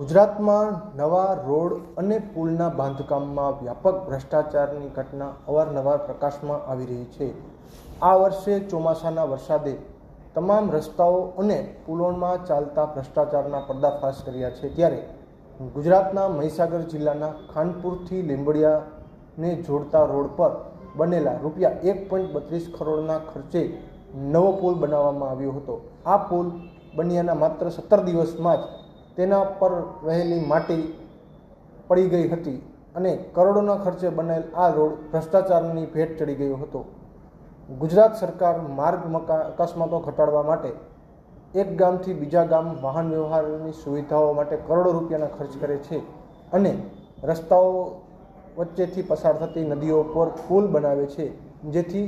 ગુજરાતમાં નવા રોડ અને પુલના બાંધકામમાં વ્યાપક ભ્રષ્ટાચારની ઘટના અવારનવાર પ્રકાશમાં આવી રહી છે. આ વર્ષે ચોમાસાના વરસાદે તમામ રસ્તાઓ અને પુલોમાં ચાલતા ભ્રષ્ટાચારના પર્દાફાશ કર્યા છે. ત્યારે ગુજરાતના મહીસાગર જિલ્લાના ખાનપુરથી લીંબડિયાને જોડતા રોડ પર બનેલા રૂપિયા એક પોઈન્ટ બત્રીસ કરોડના ખર્ચે નવો પુલ બનાવવામાં આવ્યો હતો. આ પુલ બન્યાના માત્ર સત્તર દિવસમાં જ તેના પર રહેલી માટી પડી ગઈ હતી અને કરોડોના ખર્ચે બનેલ આ રોડ ભ્રષ્ટાચારની ભેટ ચડી ગયો હતો. ગુજરાત સરકાર માર્ગ અકસ્માતો ઘટાડવા માટે એક ગામથી બીજા ગામ વાહન વ્યવહારની સુવિધાઓ માટે કરોડો રૂપિયાના ખર્ચ કરે છે અને રસ્તાઓ વચ્ચેથી પસાર થતી નદીઓ પર પુલ બનાવે છે, જેથી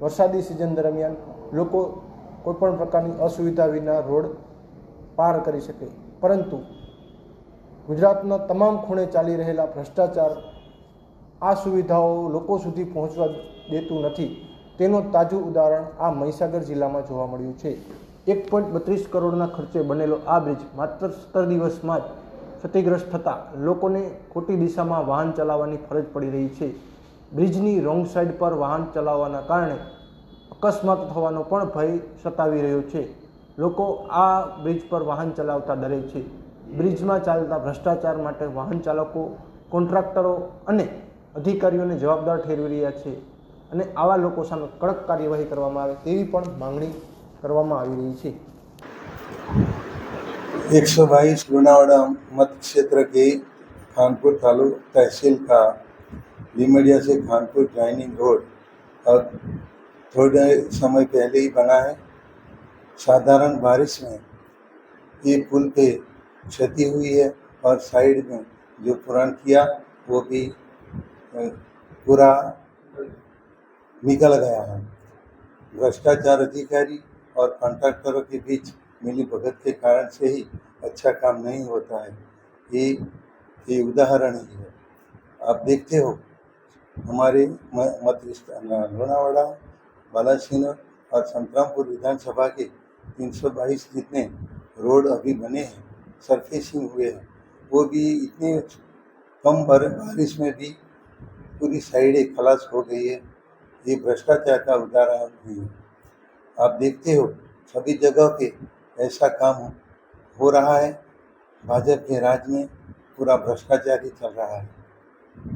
વરસાદી સિઝન દરમિયાન લોકો કોઈપણ પ્રકારની અસુવિધા વિના રોડ પાર કરી શકે. પરંતુ ગુજરાતના તમામ ખૂણે ચાલી રહેલા ભ્રષ્ટાચાર આ સુવિધાઓ લોકો સુધી પહોંચવા દેતું નથી. તેનું તાજું ઉદાહરણ આ મહીસાગર જિલ્લામાં જોવા મળ્યું છે. એક પોઈન્ટ બત્રીસ કરોડના ખર્ચે બનેલો આ બ્રિજ માત્ર સત્તર દિવસમાં જ ક્ષતિગ્રસ્ત થતાં લોકોને ખોટી દિશામાં વાહન ચલાવવાની ફરજ પડી રહી છે. બ્રિજની રોંગ સાઈડ પર વાહન ચલાવવાના કારણે અકસ્માત થવાનો પણ ભય સતાવી રહ્યો છે. લોકો આ બ્રિજ પર વાહન ચલાવતા ડરે છે બ્રિજમાં ચાલતા ભ્રષ્ટાચાર માટે વાહન ચાલકો કોન્ટ્રાક્ટરો અને અધિકારીઓને જવાબદાર ઠેરવી રહ્યા છે અને આવા લોકો સામે કડક કાર્યવાહી કરવામાં આવે તેવી પણ માંગણી કરવામાં આવી રહી છે एक सौ बाईस लुनावाड़ा मत क्षेत्र के खानपुर तालुक तहसील का लीमड़िया से खानपुर ज्वाइनिंग रोड और थोड़े समय पहले ही बना है साधारण बारिश में ये पुल पे क्षति हुई है और साइड में जो पुरान किया, वो भी पूरा निकल गया है। भ्रष्टाचार अधिकारी और कॉन्ट्रैक्टरों के बीच मिली भगत के कारण से ही अच्छा काम नहीं होता है। ये ये उदाहरण ही है। आप देखते हो, हमारे मत लोनावाड़ा, बालासिनोर और संतरामपुर विधानसभा के 322 जितने रोड अभी बने हैं सरफेसिंग हुए हैं, वो भी इतने कम बर- बारिश में भी पूरी साइडें खलास हो गई है। ये भ्रष्टाचार का उदाहरण ही है। आप देखते हो, सभी जगह पे ऐसा काम हो रहा है। भाजपा के राज में पूरा भ्रष्टाचार ही चल रहा है।